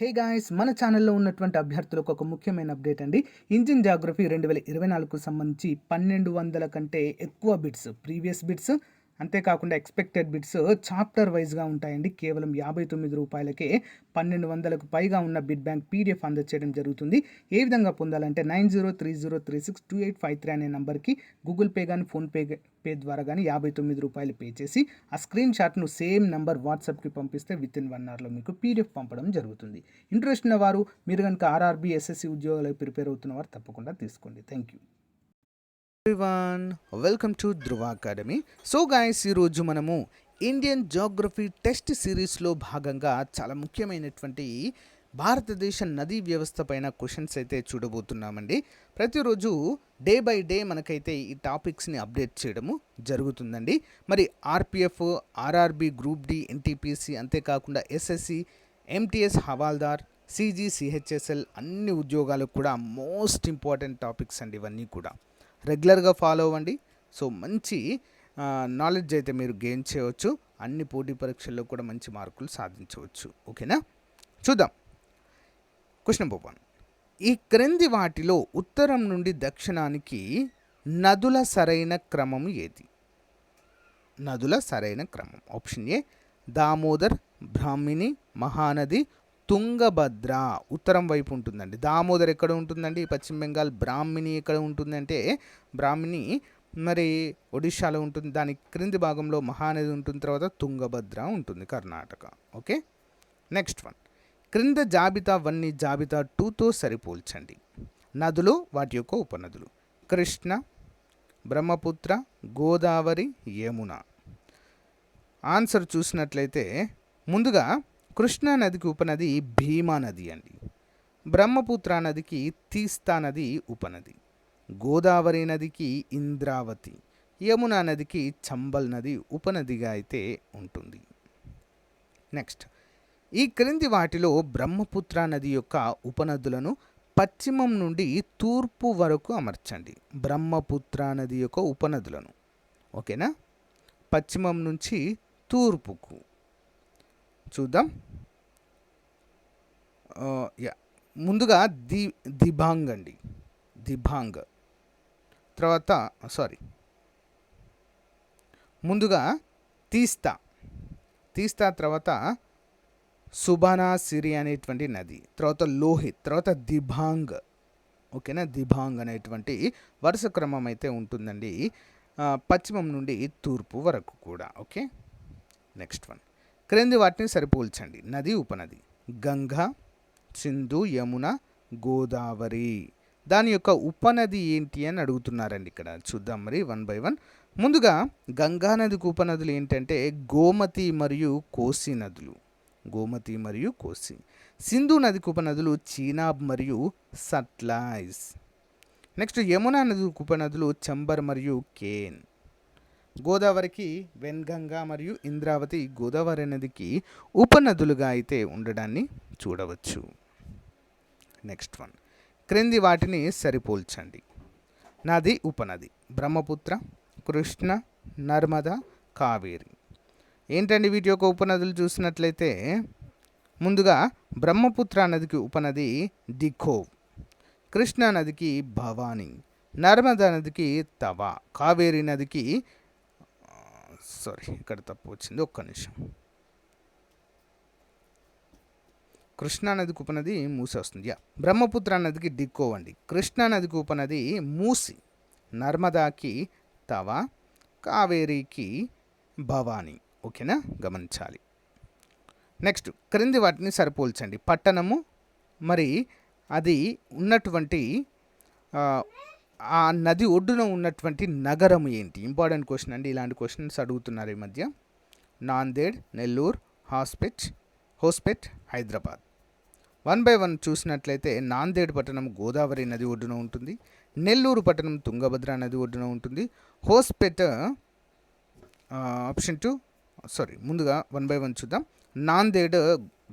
Hey guys మన ఛానల్లో ఉన్నటువంటి అభ్యర్థులకు ఒక ముఖ్యమైన అప్డేట్ అండి. ఇంజిన్ జాగ్రఫీ రెండు వేల ఇరవై నాలుగుకు సంబంధించి పన్నెండు వందల కంటే ఎక్కువ బిట్స్ ప్రీవియస్ బిట్స్ అంతేకాకుండా ఎక్స్పెక్టెడ్ బిట్స్ చాప్టర్ వైజ్గా ఉంటాయండి. కేవలం యాభై తొమ్మిది రూపాయలకే పన్నెండు వందలకు పైగా ఉన్న బిడ్ బ్యాంక్ పీడిఎఫ్ అందచేయడం జరుగుతుంది. ఏ విధంగా పొందాలంటే nine zero three zero three six two eight five three అనే నెంబర్కి గూగుల్ పే కానీ ఫోన్పే పే ద్వారా కానీ యాభై తొమ్మిది రూపాయలు పే చేసి ఆ స్క్రీన్ షాట్ను సేమ్ నెంబర్ వాట్సాప్కి పంపిస్తే విత్ ఇన్ వన్ అవర్లో మీకు పీడిఎఫ్ పంపడం జరుగుతుంది. ఇంట్రెస్ట్ ఉన్న వారు మీరు కనుక ఆర్ఆర్బీ ఎస్ఎస్సి ఉద్యోగాలకు ప్రిపేర్ అవుతున్న వారు తప్పకుండా తీసుకోండి. Thank you one welcome to Dhruva academy so guys ఈరోజు మనము ఇండియన్ జోగ్రఫీ టెస్ట్ సిరీస్లో భాగంగా చాలా ముఖ్యమైనటువంటి భారతదేశ నదీ వ్యవస్థ పైన క్వశ్చన్స్ అయితే చూడబోతున్నామండి. ప్రతిరోజు డే బై డే మనకైతే ఈ టాపిక్స్ని అప్డేట్ చేయడము జరుగుతుందండి. మరి RPF RRB group D NTPC అంతేకాకుండా ఎస్ఎస్సి ఎంటీఎస్ హవాల్దార్ సిజీసిహెచ్ఎస్ఎల్ అన్ని ఉద్యోగాలకు కూడా మోస్ట్ ఇంపార్టెంట్ టాపిక్స్ అండి ఇవన్నీ కూడా. రెగ్యులర్గా ఫాలో అవ్వండి. సో మంచి నాలెడ్జ్ అయితే మీరు గెయిన్ చేయవచ్చు. అన్ని పోటీ పరీక్షల్లో కూడా మంచి మార్కులు సాధించవచ్చు. ఓకేనా? చూద్దాం. క్వశ్చన్ పోపాను ఈ క్రింది వాటిలో ఉత్తరం నుండి దక్షిణానికి నదుల సరైన క్రమం ఏది? నదుల సరైన క్రమం. ఆప్షన్ ఏ దామోదర్ బ్రాహ్మిణి మహానది తుంగభద్ర ఉత్తరం వైపు ఉంటుందండి. దామోదర్ ఎక్కడ ఉంటుందండి? పశ్చిమ బెంగాల్ బ్రాహ్మిణి ఎక్కడ ఉంటుందంటే బ్రాహ్మిణి మరి ఒడిశాలో ఉంటుంది. దాని క్రింది భాగంలో మహానది ఉంటుంది తర్వాత తుంగభద్ర ఉంటుంది కర్ణాటక. ఓకే? Next one. క్రింద జాబితా వన్ని జాబితా టూతో సరిపోల్చండి. నదులు వాటి యొక్క ఉపనదులు. కృష్ణ బ్రహ్మపుత్ర గోదావరి యమున. ఆన్సర్ చూసినట్లయితే ముందుగా కృష్ణా నదికి ఉపనది భీమా నది అండి. బ్రహ్మపుత్ర నదికి తీస్తా నది ఉపనది. గోదావరి నదికి ఇంద్రావతి. యమునా నదికి చంబల్ నది ఉపనదిగా అయితే ఉంటుంది. నెక్స్ట్. ఈ క్రింది వాటిలో బ్రహ్మపుత్ర నది యొక్క ఉపనదులను పశ్చిమం నుండి తూర్పు వరకు అమర్చండి. బ్రహ్మపుత్ర నది యొక్క ఉపనదులను. ఓకేనా? పశ్చిమం నుంచి తూర్పుకు. చూద్దాం. యా. ముందుగా ది దిభాంగ్ అండి. దిభాంగ్. తర్వాత సారీ. ముందుగా తీస్తా. తీస్తా తర్వాత సుబానా సిరి అనేటువంటి నది తర్వాత లోహిత్ తర్వాత దిభాంగ్. ఓకేనా? దిభాంగ్ అనేటువంటి వరుస క్రమం అయితే ఉంటుందండి. పశ్చిమం నుండి తూర్పు వరకు కూడా. ఓకే? Next one. క్రింది వాటిని సరిపోల్చండి. నది ఉపనది. గంగా సింధు యమున గోదావరి. దాని యొక్క ఉపనది ఏంటి అని అడుగుతున్నారండి ఇక్కడ. చూద్దాం మరి వన్ బై వన్. ముందుగా గంగా నదికి ఉపనదులు ఏంటంటే గోమతి మరియు కోసి నదులు. గోమతి మరియు కోసి. సింధు నదికి ఉపనదులు చీనాబ్ మరియు సట్లైజ్ నెక్స్ట్ యమునా నదికి ఉపనదులు చంబర్ మరియు కేన్. గోదావరికి వెన్గంగా మరియు ఇంద్రావతి గోదావరి నదికి ఉపనదులుగా అయితే ఉండడాన్ని చూడవచ్చు. నెక్స్ట్ వన్ క్రింది వాటిని సరిపోల్చండి. నది ఉపనది. బ్రహ్మపుత్ర కృష్ణ నర్మద కావేరి. ఏంటండి వీటి యొక్క ఉపనదులు చూసినట్లయితే? ముందుగా బ్రహ్మపుత్ర నదికి ఉపనది దిఖోవ్ కృష్ణా నదికి భవానీ. నర్మదా నదికి తవా. కావేరి నదికి సారీ ఇక్కడ తప్పు వచ్చింది ఒక్క నిమిషం. కృష్ణా నదికి ఉపనది మూసి వస్తుంది. యా బ్రహ్మపుత్ర నదికి డిక్కోవండి కృష్ణా నదికి ఉపనది మూసి నర్మదాకి తవ కావేరికి భవాని. ఓకేనా? గమనించాలి. నెక్స్ట్ క్రింది వాటిని సరిపోల్చండి. పట్టణము మరి అది ఉన్నటువంటి ఆ, నది ఒడ్డున ఉన్నటువంటి నగరం ఏంటి? ఇంపార్టెంట్ క్వశ్చన్ అండి. ఇలాంటి క్వశ్చన్స్ అడుగుతున్నారు ఈ మధ్య. Nanded Nellore Hospet Hospet Hyderabad. One by one చూసినట్లయితే నాందేడ్ పట్టణం గోదావరి నది ఒడ్డున ఉంటుంది. నెల్లూరు పట్టణం తుంగభద్ర నది ఒడ్డున ఉంటుంది. హోస్పెట్ ఆప్షన్ టూ సారీ ముందుగా వన్ బై వన్ చూద్దాం. నాందేడ్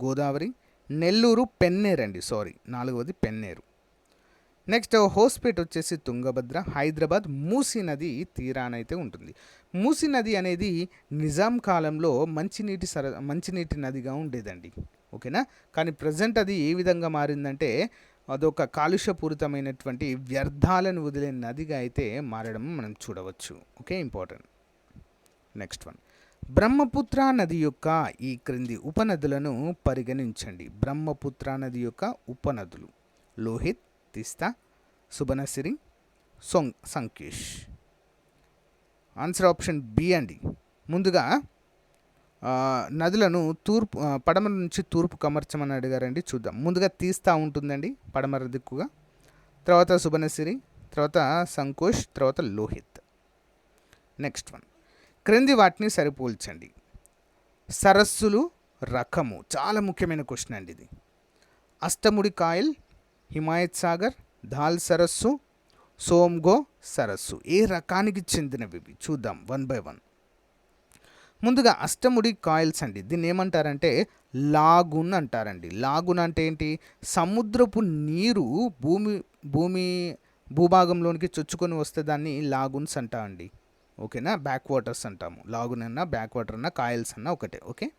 గోదావరి. నెల్లూరు పెన్నేరు అండి సారీ నాలుగవది పెన్నేరు. నెక్స్ట్ హోస్పేట్ వచ్చేసి తుంగభద్ర హైదరాబాద్ మూసీ నది తీరానైతే ఉంటుంది. మూసీ నది అనేది నిజాం కాలంలో మంచినీటి సర మంచినీటి నదిగా ఉండేదండి. ఓకేనా? కానీ ప్రజెంట్ అది ఏ విధంగా మారిందంటే అదొక కాలుష్యపూరితమైనటువంటి వ్యర్థాలను వదిలే నదిగా అయితే మారడం మనం చూడవచ్చు. Okay? Important. Next one. Brahmaputra నది యొక్క ఈ క్రింది ఉపనదులను పరిగణించండి. బ్రహ్మపుత్ర నది యొక్క ఉపనదులు. లోహిత్ తిస్తా సుబనసిరి సొంగ్ సంకేష్ ఆన్సర్ ఆప్షన్ బి అండి ముందుగా నదులను తూర్పు పడమర నుంచి తూర్పు కమర్చమని అడిగారండి చూద్దాం. ముందుగా తీస్తా ఉంటుందండి పడమర దిక్కుగా. తర్వాత సుబనసిరి తర్వాత సంకోష్ తర్వాత లోహిత్ నెక్స్ట్ వన్ క్రింది వాటిని సరిపోల్చండి. సరస్సులు రకము. చాలా ముఖ్యమైన క్వశ్చన్ అండి ఇది. అష్టముడి కాయల్ హిమాయత్ సాగర్ ధాల్ సరస్సు సోమ్గో సరస్సు. ఏ రకానికి చెందినవి ఇవి? చూద్దాం. One by one. ముందుగా అష్టముడి కాయిల్స్ అండి. దీన్ని ఏమంటారంటే లాగున్ అంటారండి. లాగున్ అంటే ఏంటి? సముద్రపు నీరు భూమి భూమి భూభాగంలోనికి చొచ్చుకొని వస్తే దాన్ని లాగున్స్ అంటామండి ఓకేనా? బ్యాక్ వాటర్స్ అంటాము. లాగున్ అన్నా బ్యాక్ వాటర్ అన్నా కాయల్స్ అన్నా ఒకటే. Okay?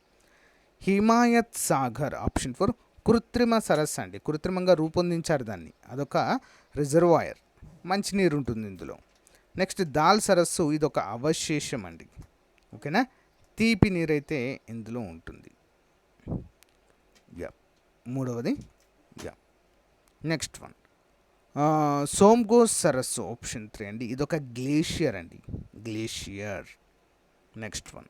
Himayat Sagar option four కృత్రిమ సరస్సు అండి. కృత్రిమంగా రూపొందించారు దాన్ని. అదొక రిజర్వాయర్. మంచినీరు ఉంటుంది ఇందులో. నెక్స్ట్ దాల్ సరస్సు ఇది ఒక అవశేషం అండి. ఓకేనా? తీపి నీరైతే ఇందులో ఉంటుంది. యా మూడవది. యా నెక్స్ట్ వన్ సోమ్గో సరస్సు ఆప్షన్ త్రీ అండి. ఇదొక గ్లేషియర్ అండి. గ్లేషియర్. నెక్స్ట్ వన్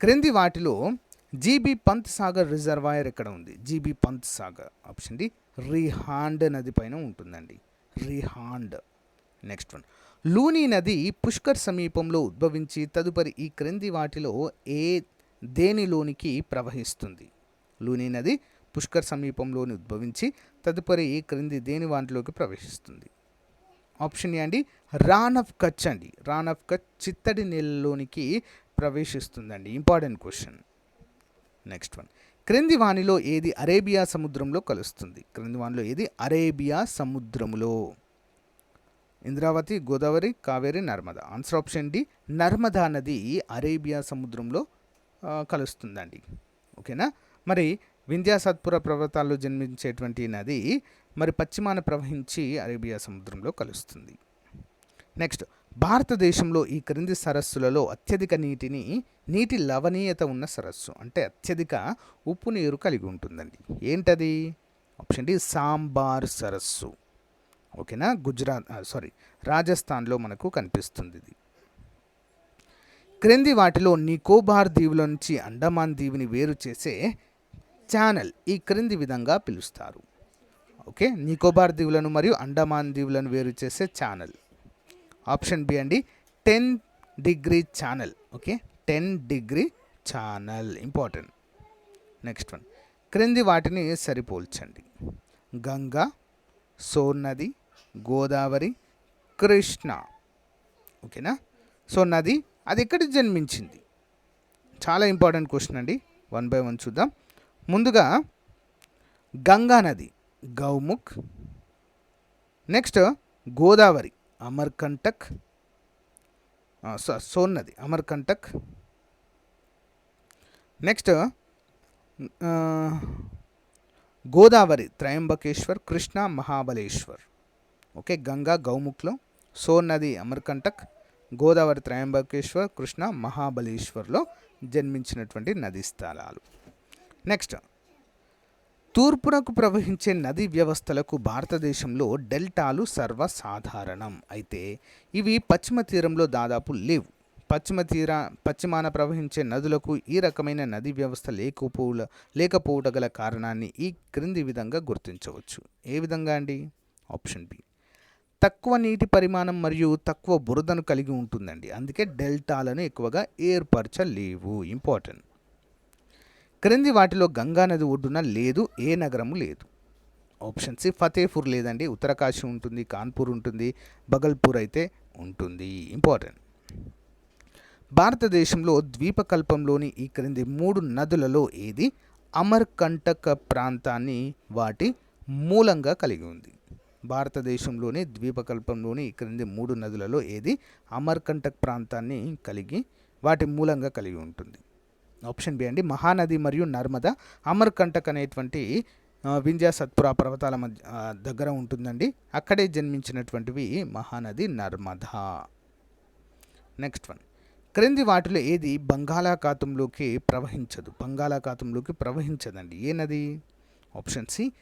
క్రింది వాటిలో జీబీ పంత్ సాగర్ రిజర్వాయర్ ఎక్కడ ఉంది? GB Pant Sagar. Option D Rihand నది పైన ఉంటుందండి. రిహాండ్. Next one. లూని నది పుష్కర్ సమీపంలో ఉద్భవించి తదుపరి ఈ క్రింది వాటిలో ఏ దేనిలోనికి ప్రవహిస్తుంది? లూని నది పుష్కర్ సమీపంలోని ఉద్భవించి తదుపరి ఈ క్రింది దేని వాటిలోకి ప్రవేశిస్తుంది ఆప్షన్ ఏ అండి రాన్ ఆఫ్ కచ్ అండి. రాన్ ఆఫ్ కచ్ చిత్తడి నీళ్ళలోనికి ప్రవేశిస్తుందండి. Important question. Next one. క్రింది వాణిలో ఏది అరేబియా సముద్రంలో కలుస్తుంది? క్రింది వాణిలో ఏది? అరేబియా సముద్రములో. Indravati Godavari Kaveri Narmada. Answer option D Narmada నది అరేబియా సముద్రంలో కలుస్తుందండి. ఓకేనా? మరి వింధ్యాసత్పుర పర్వతాల్లో జన్మించేటువంటి నది మరి పశ్చిమాన ప్రవహించి అరేబియా సముద్రంలో కలుస్తుంది. నెక్స్ట్ భారతదేశంలో ఈ క్రింది సరస్సులలో అత్యధిక నీటిని నీటి లవణీయత ఉన్న సరస్సు అంటే అత్యధిక ఉప్పు నీరు కలిగి ఉంటుందండి. ఏంటది? ఆప్షన్ డి సాంబార్ సరస్సు. ఓకేనా? గుజరాత్ సారీ రాజస్థాన్లో మనకు కనిపిస్తుంది ఇది క్రింది వాటిలో నికోబార్ దీవుల నుంచి అండమాన్ దీవిని వేరు చేసే ఛానల్ ఈ క్రింది విధంగా పిలుస్తారు. ఓకే? నికోబార్ దీవులను మరియు అండమాన్ దీవులను వేరు చేసే ఛానల్. ఆప్షన్ బి అండి ten degree channel. Okay? Ten degree channel. Important. Next one. క్రింది వాటిని సరిపోల్చండి. గంగా సోన్నది గోదావరి కృష్ణ. ఓకేనా? సో నది అది ఎక్కడ జన్మించింది? చాలా ఇంపార్టెంట్ క్వశ్చన్ అండి. వన్ బై వన్ చూద్దాం. ముందుగా గంగా నది గౌముఖ్. నెక్స్ట్ గోదావరి. అమర్కంటక్ ఆ, సో- సోన్నది అమర్కంటక్. నెక్స్ట్ గోదావరి త్రయంబకేశ్వర్ కృష్ణ మహాబలేశ్వర్. ఓకే గంగా గౌముఖ్లో సోన్నది అమర్కంటక్ గోదావరి త్రయంబకేశ్వర్ కృష్ణ మహాబలేశ్వర్లో జన్మించినటువంటి నదీ స్థలాలు. నెక్స్ట్ తూర్పునకు ప్రవహించే నదీ వ్యవస్థలకు భారతదేశంలో డెల్టాలు సర్వసాధారణం. అయితే ఇవి పశ్చిమ తీరంలో దాదాపు లేవు. పశ్చిమ తీర పశ్చిమాన ప్రవహించే నదులకు ఈ రకమైన నదీ వ్యవస్థ లేకపోవుల లేకపోవట గల కారణాన్ని ఈ క్రింది విధంగా గుర్తించవచ్చు. ఏ విధంగా అండి? Option B. తక్కువ నీటి పరిమాణం మరియు తక్కువ బురదను కలిగి ఉంటుందండి. అందుకే డెల్టాలను ఎక్కువగా ఏర్పరచలేవు. ఇంపార్టెంట్. క్రింది వాటిలో గంగా నది ఒడ్డున లేదు ఏ నగరము లేదు. ఆప్షన్ సి ఫతేపూర్ లేదండి. ఉత్తరకాశీ ఉంటుంది కాన్పూర్ ఉంటుంది బగల్పూర్ అయితే ఉంటుంది. ఇంపార్టెంట్ భారతదేశంలో ద్వీపకల్పంలోని ఈ క్రింది మూడు నదులలో ఏది? అమర్కంటక ప్రాంతాన్ని వాటి మూలంగా కలిగి ఉంది. భారతదేశంలోని ద్వీపకల్పంలోని ఈ క్రింది మూడు నదులలో ఏది? అమర్కంటక్ ప్రాంతాన్ని కలిగి వాటి మూలంగా కలిగి ఉంటుంది. ఆప్షన్ బి అండి మహానది మరియు నర్మద. అమర్కంటక్ అనేటువంటి ఆ, వింధ్యా సత్పురా పర్వతాల మధ్య దగ్గర ఉంటుందండి. అక్కడే జన్మించినటువంటివి మహానది నర్మదా. Next one. క్రింది వాటిలో ఏది బంగాళాఖాతంలోకి ప్రవహించదు? బంగాళాఖాతంలోకి ప్రవహించదండి. ఏ నది ఆప్షన్ సి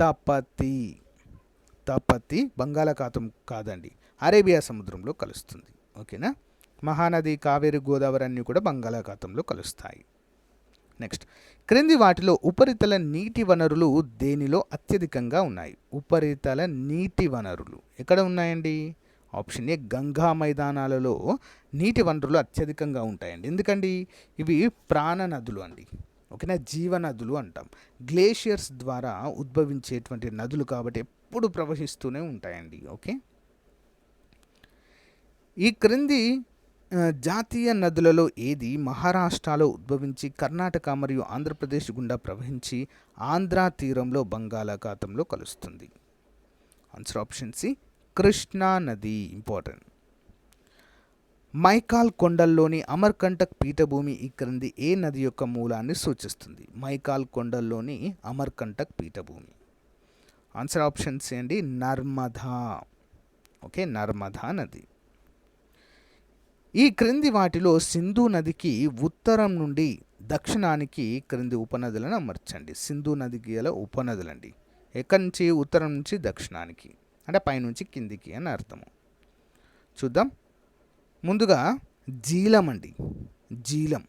తపతి. తపతి బంగాళాఖాతం కాదండి. అరేబియా సముద్రంలో కలుస్తుంది. ఓకేనా? మహానది కావేరి గోదావరి అన్నీ కూడా బంగాళాఖాతంలో కలుస్తాయి. నెక్స్ట్ క్రింది వాటిలో ఉపరితల నీటి వనరులు దేనిలో అత్యధికంగా ఉన్నాయి? ఉపరితల నీటి వనరులు ఎక్కడ ఉన్నాయండి? ఆప్షన్ ఏ గంగా మైదానాలలో నీటి వనరులు అత్యధికంగా ఉంటాయండి. ఎందుకండి? ఇవి ప్రాణ నదులు అండి. ఓకేనా? జీవనదులు అంటాం. గ్లేషియర్స్ ద్వారా ఉద్భవించేటువంటి నదులు కాబట్టి ఎప్పుడు ప్రవహిస్తూనే ఉంటాయండి. ఓకే? ఈ క్రింది జాతీయ నదులలో ఏది మహారాష్ట్రలో ఉద్భవించి కర్ణాటక మరియు ఆంధ్రప్రదేశ్ గుండా ప్రవహించి ఆంధ్ర తీరంలో బంగాళాఖాతంలో కలుస్తుంది? ఆన్సర్ ఆప్షన్ సి కృష్ణా నది. ఇంపార్టెంట్ మైకాల్ కొండల్లోని అమర్కంటక్ పీఠభూమి ఈ క్రింది ఏ నది యొక్క మూలాన్ని సూచిస్తుంది? మైకాల్ కొండల్లోని అమర్కంటక్ పీఠభూమి. ఆన్సర్ ఆప్షన్ సి అండి నర్మదా. ఓకే నర్మదా నది. ఈ క్రింది వాటిలో సింధు నదికి ఉత్తరం నుండి దక్షిణానికి క్రింది ఉపనదులను అమర్చండి. సింధు నదికి గల ఉపనదులండి. ఎక్కడి నుంచి? ఉత్తరం నుంచి దక్షిణానికి. అంటే పైనుంచి కిందికి అని అర్థము. చూద్దాం. ముందుగా జీలం అండి. జీలం.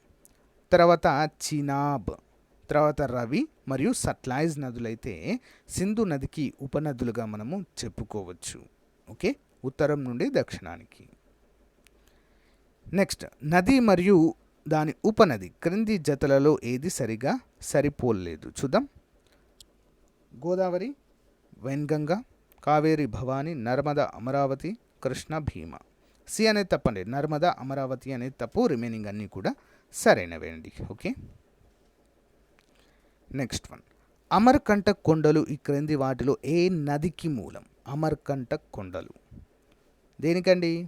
తర్వాత చినాబ్. తర్వాత రవి మరియు సట్లైజ్ నదులైతే సింధు నదికి ఉపనదులుగా మనము చెప్పుకోవచ్చు. ఓకే? ఉత్తరం నుండి దక్షిణానికి. నెక్స్ట్ నది మరియు దాని ఉపనది క్రింది జతలలో ఏది సరిగా సరిపోలేదు? చూద్దాం. గోదావరి వెన్గంగ కావేరి భవాని నర్మద అమరావతి కృష్ణ భీమ. సి అనేది తప్పండి. నర్మద అమరావతి అనేది తప్పు. రిమైనింగ్ అన్నీ కూడా సరైనవే అండి ఓకే? Next one. అమర్కంటక్ కొండలు ఈ క్రింది వాటిలో ఏ నదికి మూలం? అమర్కంటక్ కొండలు. దేనికండి?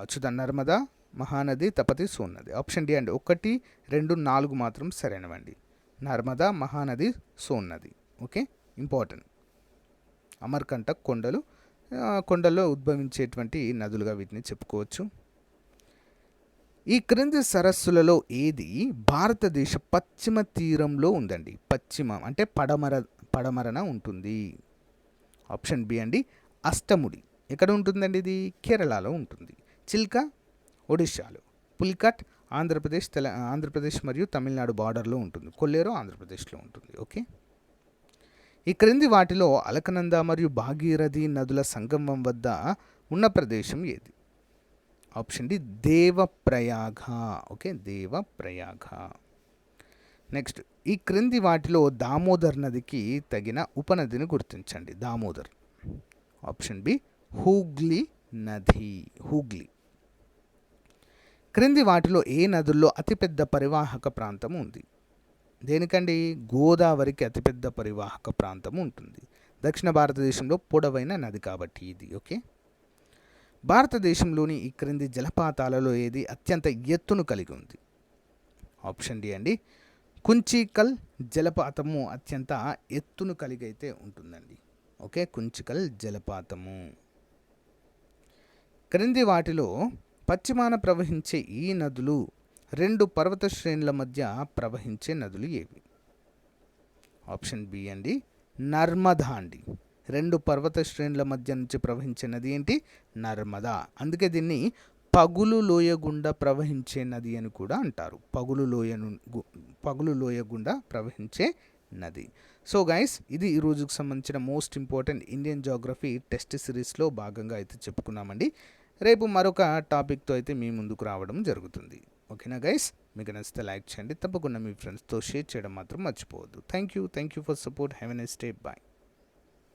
చూద్దాం నర్మదా మహానది తపతి సోన్నది. ఆప్షన్ డి అండి. ఒకటి రెండు నాలుగు మాత్రం సరైనవండి. నర్మదా మహానది సోన్నది. ఓకే? ఇంపార్టెంట్. అమర్కంటక్ కొండలు. కొండల్లో ఉద్భవించేటువంటి నదులుగా వీటిని చెప్పుకోవచ్చు. ఈ క్రింది సరస్సులలో ఏది భారతదేశ పశ్చిమ తీరంలో ఉందండి. పశ్చిమ అంటే పడమర పడమరన ఉంటుంది. ఆప్షన్ బి అండి అష్టముడి. ఎక్కడ ఉంటుందండి ఇది? కేరళలో ఉంటుంది. చిల్క ఒడిశాలో. పులికట్ ఆంధ్రప్రదేశ్ తెల ఆంధ్రప్రదేశ్ మరియు తమిళనాడు బార్డర్లో ఉంటుంది. కొల్లేరు ఆంధ్రప్రదేశ్లో ఉంటుంది. ఓకే? ఈ క్రింది వాటిలో అలకనంద మరియు భాగీరథి నదుల సంగమం వద్ద ఉన్న ప్రదేశం ఏది? Option D Devprayag okay? Devprayag next ఈ క్రింది వాటిలో దామోదర్ నదికి తగిన ఉపనదిని గుర్తించండి. దామోదర్. ఆప్షన్ బి హూగ్లీ నది హూగ్లీ. క్రింది వాటిలో ఏ నదుల్లో అతిపెద్ద పరివాహక ప్రాంతం ఉంది? దేనికండి? గోదావరికి అతిపెద్ద పరివాహక ప్రాంతం ఉంటుంది. దక్షిణ భారతదేశంలో పొడవైన నది కాబట్టి ఇది ఓకే? భారతదేశంలోని ఈ క్రింది జలపాతాలలో ఏది అత్యంత ఎత్తును కలిగి ఉంది? ఆప్షన్ డి అండి. కుంచికల్ జలపాతము అత్యంత ఎత్తును కలిగి అయితే ఉంటుందండి. ఓకే? కుంచికల్ జలపాతము. క్రింది వాటిలో పశ్చిమాన ప్రవహించే ఈ నదులు రెండు పర్వత శ్రేణుల మధ్య ప్రవహించే నదులు ఏవి? ఆప్షన్ బి అండి నర్మదా అండి. రెండు పర్వత శ్రేణుల మధ్య నుంచి ప్రవహించే నది ఏంటి? నర్మదా. అందుకే దీన్ని పగులు లోయ గుండా ప్రవహించే నది అని కూడా అంటారు. పగులు లోయ గు- పగులు లోయ గుండా ప్రవహించే నది. సో గైస్ ఇది ఈ రోజుకు సంబంధించిన most important Indian geography test సిరీస్లో భాగంగా అయితే చెప్పుకున్నామండి. రేపు మరొక టాపిక్తో అయితే మీ ముందుకు రావడం జరుగుతుంది. ఓకేనా గైస్? మీకు నచ్చితే లైక్ చేయండి. తప్పకుండా మీ ఫ్రెండ్స్తో షేర్ చేయడం మాత్రం మర్చిపోవద్దు. Thank you thank you for support. Have a nice day. Bye.